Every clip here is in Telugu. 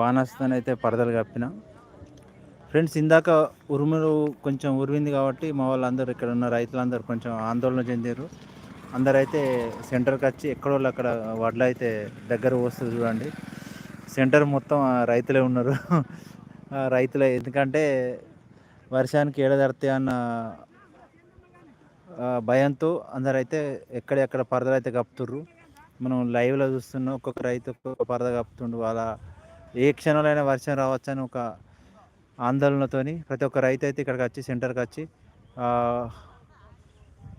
వానస్తానైతే అయితే పరదలు కప్పిన. ఫ్రెండ్స్ ఇందాక ఉరుములు కొంచెం ఉరివింది కాబట్టి మా వాళ్ళందరూ ఇక్కడ ఉన్న రైతులందరూ కొంచెం ఆందోళన చెందారు అందరైతే సెంటర్కి వచ్చి ఎక్కడో అక్కడ వడ్లు అయితే దగ్గర వస్తుంది చూడండి. సెంటర్ మొత్తం రైతులే ఉన్నారు. రైతులే ఎందుకంటే వర్షానికి ఏడదడితే అన్న భయంతో అందరైతే ఎక్కడెక్కడ పరదలు అయితే కప్పుతుర్రు. మనం లైవ్లో చూస్తున్నాం ఒక్కొక్క రైతు ఒక్కొక్క పరద కప్పుతుండు వాళ్ళ ఏ క్షణంలో వర్షం రావచ్చని ఒక ఆందోళనతోని ప్రతి ఒక్క రైతు అయితే ఇక్కడికి వచ్చి సెంటర్కి వచ్చి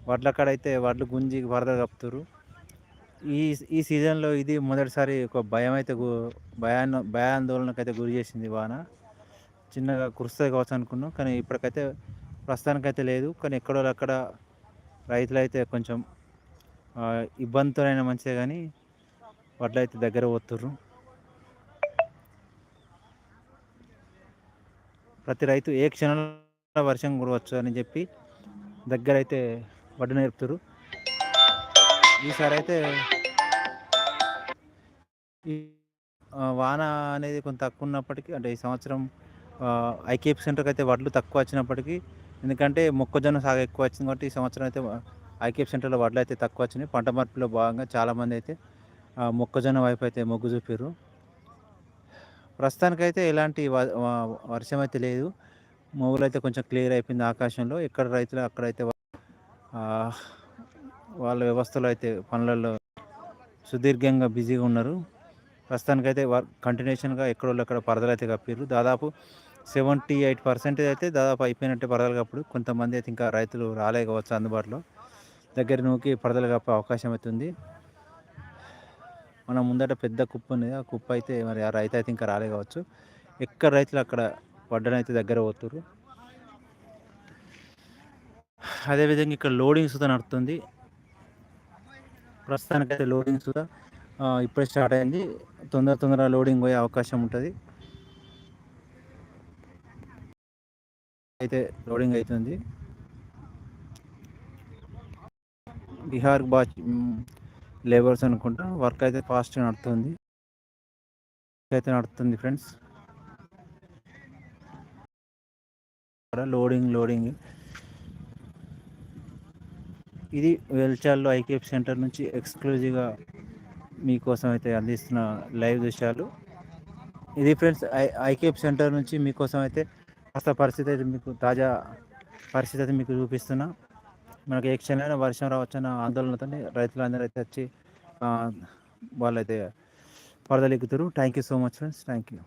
వడ్ల కాడ అయితే వడ్లు గుంజి వరద కప్పుతారు ఈ ఈ సీజన్లో ఇది మొదటిసారి ఒక భయం అయితే భయాన్ని భయాందోళనకు అయితే గురి చేసింది వాన. చిన్నగా కురుస్తుంది కావచ్చు అనుకున్నాం కానీ ఇప్పటికైతే ప్రస్తుతానికైతే లేదు. కానీ ఎక్కడో అక్కడ రైతులు అయితే కొంచెం ఇబ్బందితోనైనా మంచిదే కానీ వడ్లు అయితే దగ్గర పోతుర్రు. ప్రతి రైతు ఏ క్షణంలో వర్షం కురవచ్చు అని చెప్పి దగ్గర అయితే వడ్డు నేర్పుతారు ఈసారి అయితే ఈ వాన అనేది కొంత తక్కువ ఉన్నప్పటికీ అంటే ఈ సంవత్సరం ఐకేపీ సెంటర్కి అయితే వడ్లు తక్కువ వచ్చినప్పటికీ ఎందుకంటే మొక్కజొన్న సాగు ఎక్కువ వచ్చింది కాబట్టి ఈ సంవత్సరం అయితే ఐకేపీ సెంటర్లో వడ్లు అయితే తక్కువ వచ్చినాయి. పంట మార్పులో భాగంగా చాలామంది అయితే మొక్కజొన్న వైపు అయితే మొగ్గు చూపారు ప్రస్తుతానికైతే ఎలాంటి వర్షం అయితే లేదు. మొగ్గులు అయితే కొంచెం క్లియర్ అయిపోయింది ఆకాశంలో. ఎక్కడ రైతులు అక్కడైతే వాళ్ళ వ్యవస్థలో అయితే పనులలో సుదీర్ఘంగా బిజీగా ఉన్నారు. ప్రస్తుతానికైతే వర్క్ కంటిన్యూషన్గా ఎక్కడోళ్ళు ఎక్కడ పరదలు అయితే కప్పారు దాదాపు సెవెంటీ ఎయిట్ పర్సెంటేజ్ అయితే దాదాపు అయిపోయినట్టే పరదలు కప్పుడు. కొంతమంది అయితే ఇంకా రైతులు రాలేకపోవచ్చు అందుబాటులో. దగ్గర నూకి పరదలు కప్పే అవకాశం అయితే ఉంది. మన ముందట పెద్ద కుప్ప ఉంది. ఆ కుప్ప అయితే మరి ఆ రైతు అయితే ఇంకా రాలే కావచ్చు. ఎక్కడ రైతులు అక్కడ పడ్డనైతే అయితే దగ్గర పోతున్నారు అదేవిధంగా ఇక్కడ లోడింగ్ సుధా నడుతుంది. ప్రస్తుతానికైతే లోడింగ్ సుధా ఇప్పుడే స్టార్ట్ అయింది. తొందర తొందర లోడింగ్ పోయే అవకాశం ఉంటుంది. అయితే లోడింగ్ అవుతుంది బీహార్ బాచ్ లేబర్స్ అనుకుంటా వర్క్ అయితే ఫాస్ట్గా నడుతుంది. అయితే నడుతుంది ఫ్రెండ్స్ లోడింగ్ లోడింగ్ ఇది వెల్చాల్లో ఐకేఫ్ సెంటర్ నుంచి ఎక్స్క్లూజివ్గా మీకోసం అయితే అందిస్తున్న లైవ్ దృశ్యాలు. ఇది ఫ్రెండ్స్ ఐ ఐకేఎఫ్ సెంటర్ నుంచి మీకోసం అయితే కాస్త పరిస్థితి అయితే మీకు తాజా పరిస్థితి అయితే మీకు చూపిస్తున్నా. మనకి ఏ క్షణమైనా వర్షం రావచ్చన్న ఆందోళనతో రైతులందరూ అయితే వచ్చి వాళ్ళైతే వరదలు ఎక్కుతారు thank you so much friends thank you